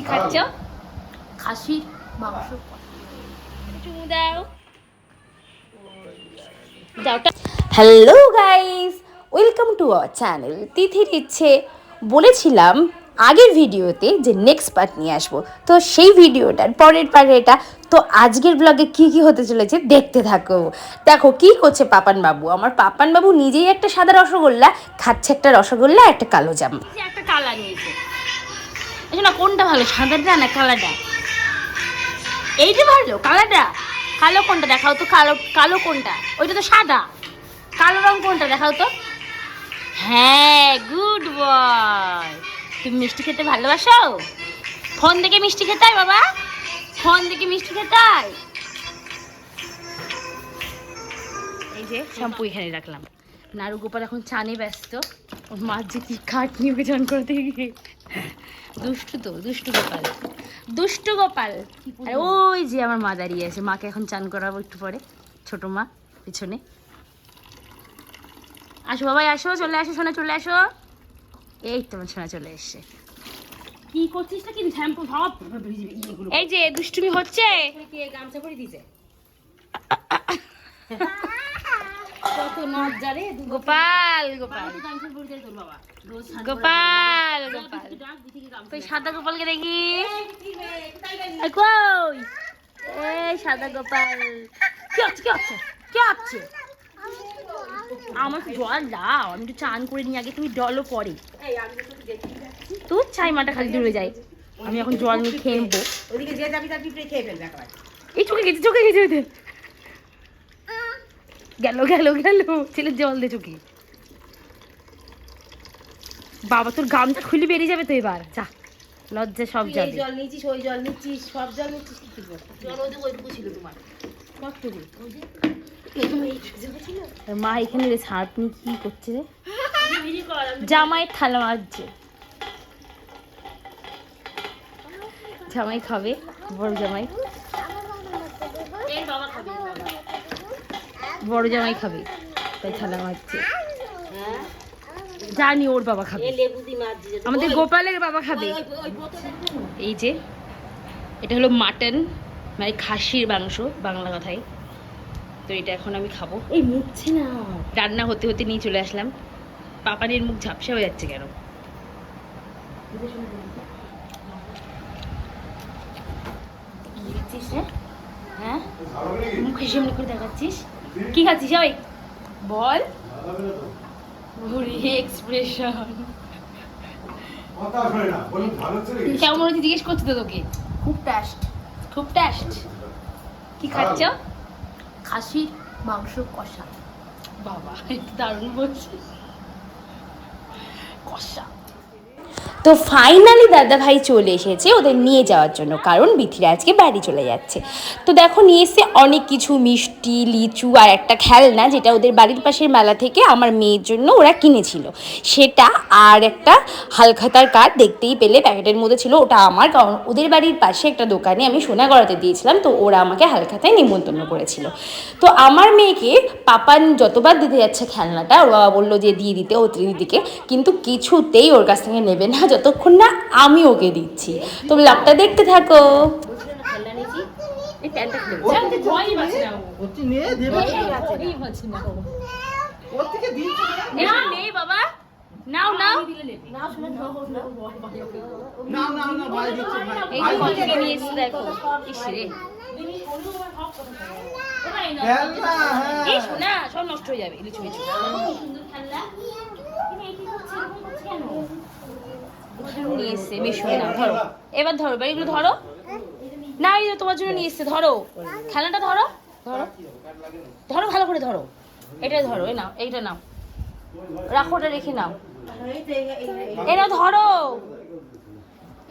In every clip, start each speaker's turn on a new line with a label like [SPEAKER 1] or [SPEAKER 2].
[SPEAKER 1] কি খাচ্ছ?
[SPEAKER 2] খাসির মাংস।
[SPEAKER 1] চুমু দাও যাও
[SPEAKER 3] hello guys welcome to our channel তিথির ইচ্ছে। বলেছিলাম আগের ভিডিওতে যে নেক্সট পার্ট নিয়ে আসব। তো সেই ভিডিওটার পরের পার্ট এটা। তো আজকের ব্লগে কি কি হতে চলেছে দেখতে থাকো। দেখো কি করছে পাপান বাবু? আমার পাপান বাবু নিজেই একটা সাদা রসগোল্লা খাচ্ছে একটা রসগোল্লা একটা কালো জাম।
[SPEAKER 1] একটা কালার নিয়েছে। না, কোনটা ভালো, সাদাটা না কালারটা? এইটা ভালো, কালারটা। কালো কোনটা দেখাও তো, কালো কালো কোনটা? ওইটা তো সাদা। কালো রং কোনটা দেখাও তো? হ্যাঁ গুড বয় তুমি মিষ্টি খেতে ভালোবাসো? ফোন দেখে মিষ্টি খেতে হয়, বাবা? ফোন দেখে মিষ্টি খেতে হয়। এই যে, শ্যাম্পু এখানে রাখলাম। নাড়ু গোপাল এখন চানে ব্যস্ত। ওর মার যে কি নিয়ে ওকে করতে গিয়ে দুষ্টু তো দুষ্টু গোপাল। দুষ্টু গোপাল। আর ওই যে আমার মা দাঁড়িয়ে আছে মাকে এখন চান করাবো একটু পরে ছোট মা পিছনে। আসো বাবাই আসো চলে আসো সোনা চলে আসো। এই তোমার সোনা চলে এসছে। কি করছিস না কি শ্যাম্পু সব এই যে দুষ্টুমি হচ্ছে।
[SPEAKER 2] গামছা পরে দিছে
[SPEAKER 1] গোপাল গোপাল। গোপাল গোপাল। তুই সাদা গোপালকে দেখি। কই? এই সাদা গোপাল। কি হচ্ছে কি হচ্ছে কি হচ্ছে? আমার জল দাও আমি একটু চান করে নিই আগে তুমি জলও পরে। তোর চাই মাটা খালি দূরে যায়। আমি এখন জল নিয়ে খেয়ে নেব
[SPEAKER 2] ওদিকে যে যাবি তার পিঁপড়ে খেয়ে ফেলবে
[SPEAKER 1] এই চোখে গেছে চোখে গেছে ওদের গেল গেল গেল। জল দে চোখে বাবা তোর গামছা খুলে বেরিয়ে যাবে তো এবার। যা লজ্জা সব
[SPEAKER 2] জল নিচ্ছিস ওই জল নিচ্ছিস সব জল নিচ্ছিস কি করব? জল ওই ওইটুকু ছিল তোমার।
[SPEAKER 1] মা এখানে রে নিয়ে কি করছে রে? জামাই থালা মারছে জামাই খাবে বড় জামাই
[SPEAKER 2] এই বাবা খাবে
[SPEAKER 1] বড় জামাই খাবে। তাই থালা মারছে।
[SPEAKER 2] হ্যাঁ
[SPEAKER 1] জানি ওর বাবা খাবে। আমাদের গোপালের বাবা খাবে। এই যে এটা হলো মাটন মানে খাসির মাংস বাংলা কথায়। তো এটা এখন আমি খাব।
[SPEAKER 2] এই মুখছে না।
[SPEAKER 1] রান্না হতে হতে নিয়ে চলে আসলাম। পাপানির মুখ ঝাপসা হয়ে যাচ্ছে কেন? হ্যাঁ? মুখে সামনে করে দেখাচ্ছিস? কি খাচ্ছিস ওই বল। এক্সপ্রেশন কেমন হচ্ছে জিজ্ঞেস করছি তো তোকে।
[SPEAKER 2] খুব টেস্ট
[SPEAKER 1] খুব টেস্ট কি খাচ্ছ?
[SPEAKER 2] খাসির মাংস কষা।
[SPEAKER 1] বাবা দারুণ বলছিস। কষা।
[SPEAKER 3] তো ফাইনালি দাদা ভাই চলে এসেছে ওদের নিয়ে যাওয়ার জন্য, কারণ বিথিরা আজকে বাড়ি চলে যাচ্ছে। তো দেখো নিয়ে এসে অনেক কিছু, মিষ্টি, লিচু আর একটা খেলনা যেটা ওদের বাড়ির পাশের মেলা থেকে আমার মেয়ের জন্য ওরা কিনেছিল। সেটা আর একটা হালখাতার কার্ড দেখতেই পেলে, প্যাকেটের মধ্যে ছিল ওটা আমার, কারণ ওদের বাড়ির পাশে একটা দোকানে আমি সোনা গড়াতে দিয়েছিলাম, তো ওরা আমাকে হালখাতায় নিমন্ত্রণ করেছিল। তো আমার মেয়েকে পাপান যতবার দিতে যাচ্ছে খেলনাটা, ওর বাবা বলল যে দিয়ে দিতে ও দিদিকে, কিন্তু কিছুতেই ওর কাছ থেকে নেবে না যতক্ষণ না আমি ওকে দিচ্ছি তো ব্লগটা দেখতে থাকো
[SPEAKER 2] না
[SPEAKER 4] হ্যাঁ
[SPEAKER 1] সব নষ্ট হয়ে যাবে নিয়ে এসছে, বেশ না ধরো। এবার ধরো, এবার এগুলো ধরো। না, এই তোমার জন্য নিয়ে এসছে, ধরো। খেলনাটা ধরো ধরো। ধরো, ভালো করে ধরো। এটা ধরো, এই নাও, এইটা নাও। রাখো, ওটা রেখে নাও। এ নাও, ধরো।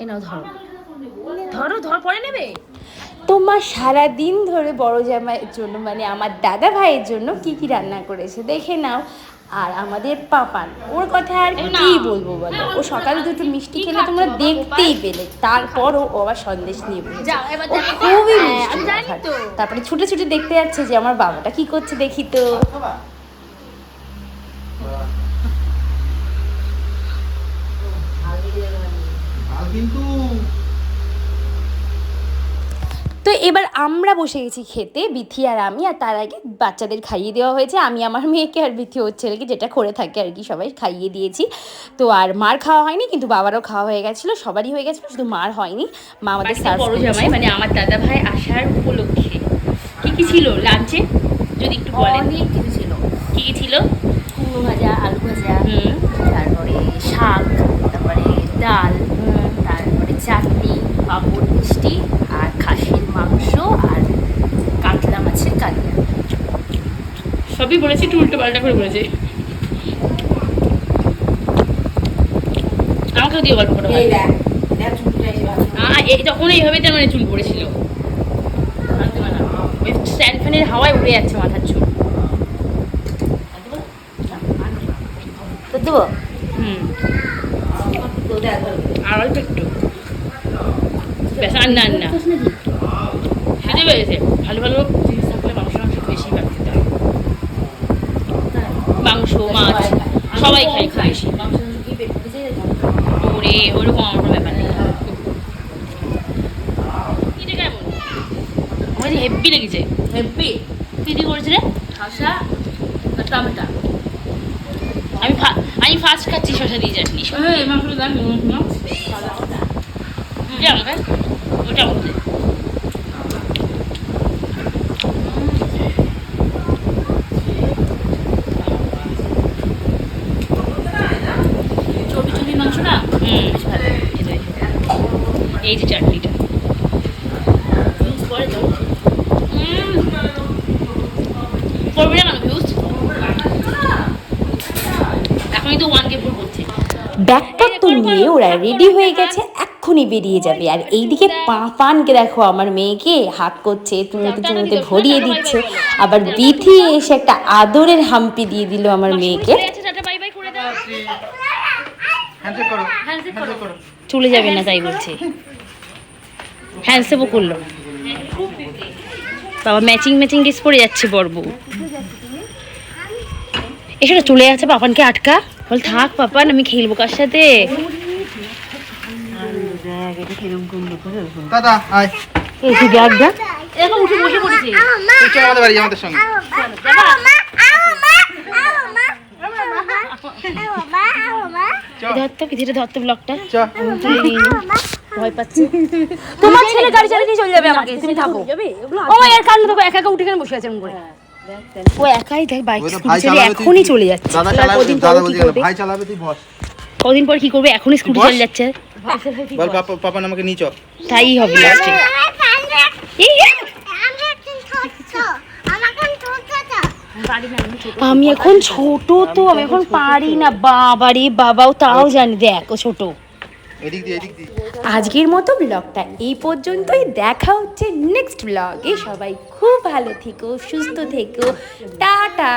[SPEAKER 1] এ নাও, ধরো। ধরো, ধর, পরে নেবে।
[SPEAKER 3] তোমার সারা দিন ধরে বড় জামাইয়ের জন্য মানে আমার দাদা ভাইয়ের জন্য কি কি রান্না করেছে, দেখে নাও। আর আমাদের পাপান ওর কথা আর কি বলব বলো? ও সকালে দুটো মিষ্টি খেলে তোমরা দেখতেই পেলে। তারপরও ও আবার সন্দেশ নিয়ে বসেছে। ও খুবই
[SPEAKER 1] হ্যাঁ,
[SPEAKER 3] মিষ্টি। তারপরে ছুটে ছুটে দেখতে যাচ্ছে যে আমার বাবাটা কি করছে দেখি তো।
[SPEAKER 4] কিন্তু
[SPEAKER 2] আর দিকে যাবে না।
[SPEAKER 4] আর কিন্তু
[SPEAKER 3] তো এবার আমরা বসে গেছি খেতে বিথি আর আমি আর তার আগে বাচ্চাদের খাইয়ে দেওয়া হয়েছে। আমি আমার মেয়েকে আর বিথি ওর ছেলেকে যেটা করে থাকে আর কি সবাই খাইয়ে দিয়েছি। তো আর মার খাওয়া হয়নি কিন্তু বাবারও খাওয়া হয়ে গেছিল সবারই হয়ে গেছিল শুধু মার হয়নি। মা আমাদের সার্ভ
[SPEAKER 1] বড় জামাই মানে আমার দাদা ভাই আসার উপলক্ষে। কি কি ছিল লাঞ্চে? যদি একটু বলেন।
[SPEAKER 2] কিছু ছিল।
[SPEAKER 1] কি কি ছিল?
[SPEAKER 2] কুমড়ো ভাজা আলু ভাজা তারপরে শাক তারপরে ডাল তারপরে চাটনি পাঁপড় মিষ্টি আর খাসির মাংস আর কাতলা মাছের কালিয়া
[SPEAKER 1] সবই বলেছি একটু উল্টো পাল্টা করে বলেছে। আমাকেও দিয়ে গল্প করা তখন এইভাবে তার মানে চুল পড়েছিল। স্ট্যান্ড ফ্যানের হাওয়ায় উড়ে যাচ্ছে মাথার চুল।
[SPEAKER 2] তো দেবো?
[SPEAKER 1] হুম। আর অল্প একটু। ব্যাস আর না না। খেতে পেরেছে। ভালো ভালো জিনিস থাকলে মাংস মাংস বেশি ভাত খেতে হয় মাংস মাছ সবাই খাই খাই বেশি ওরে ওরকম আমার কোনো ব্যাপার নেই। এটা কেমন? আমার হেব্বি লেগেছে।
[SPEAKER 2] হেব্বি?
[SPEAKER 1] কি দিয়ে করেছে রে
[SPEAKER 2] আর টমেটো।
[SPEAKER 1] আমি আমি ফার্স্ট খাচ্ছি শশা দিয়ে চাটনি এটা আমাকে ওটা আমাকে
[SPEAKER 2] চর্বি চর্বি মাংসটা
[SPEAKER 1] হুম
[SPEAKER 2] বেশ ভালো
[SPEAKER 1] এই যে- এই যে চাটনিটা
[SPEAKER 2] জুস পরে দাও
[SPEAKER 1] উম। করবি না কেন ভিউজ এখনই তো ওয়ান কে ফোর করছে
[SPEAKER 3] ব্যাগপত্র নিয়ে ওরা রেডি হয়ে গেছে এক্ষুনি বেরিয়ে যাবে। আর এইদিকে পা পানকে দেখো আমার মেয়েকে হাত করছে চুমুতে চুমুতে ভরিয়ে দিচ্ছে। আবার বিথি এসে একটা আদরের হাম্পি দিয়ে দিল আমার মেয়েকে।
[SPEAKER 1] চলে যাবে না তাই বলছে। হ্যান্ডসেপও করল। বাবা ম্যাচিং ম্যাচিং ড্রেস পরে যাচ্ছে বর্ব এসে চলে যাচ্ছে পাপানকে আটকা। বল থাক পাপান আমি খেলব কার সাথে?
[SPEAKER 4] দাদা আয়।
[SPEAKER 3] এই তুই ব্যাগটা
[SPEAKER 2] এরকম উঠে বসে পড়েছে
[SPEAKER 4] তুই আমাদের বাড়ি আমাদের সঙ্গে। চল
[SPEAKER 1] ধরতো পিঠিতে ধরতো ব্লকটা।
[SPEAKER 4] চল
[SPEAKER 1] ভয় পাচ্ছি।
[SPEAKER 3] তোমার ছেলে গাড়ি চালিয়ে নিয়ে চলে যাবে আমাকে তুমি থাকো। ও এর কারণে দেখো একা একা উঠে কেন বসে আছে করে।
[SPEAKER 1] ও একাই দেখ বাইক স্কুটি চালিয়ে এখনই চলে যাচ্ছে। কদিন পর কি করবে?
[SPEAKER 4] ভাই চালাবে তুই বস।
[SPEAKER 1] কদিন পর কি করবে? এখনই স্কুটি। চালিয়ে যাচ্ছে।
[SPEAKER 4] বল পাপা পাপা আমাকে নিয়ে চল
[SPEAKER 1] তাই হবে লাস্টে আমি এখন ছোট তো আমি এখন পারি না। বাবারে বাবাও তাও জানি। দেখ ও ছোট।
[SPEAKER 3] আজকের মতো ব্লগটা এই পর্যন্তই। দেখা হচ্ছে নেক্সট ব্লগে সবাই খুব ভালো থেকো, সুস্থ থেকো। টাটা।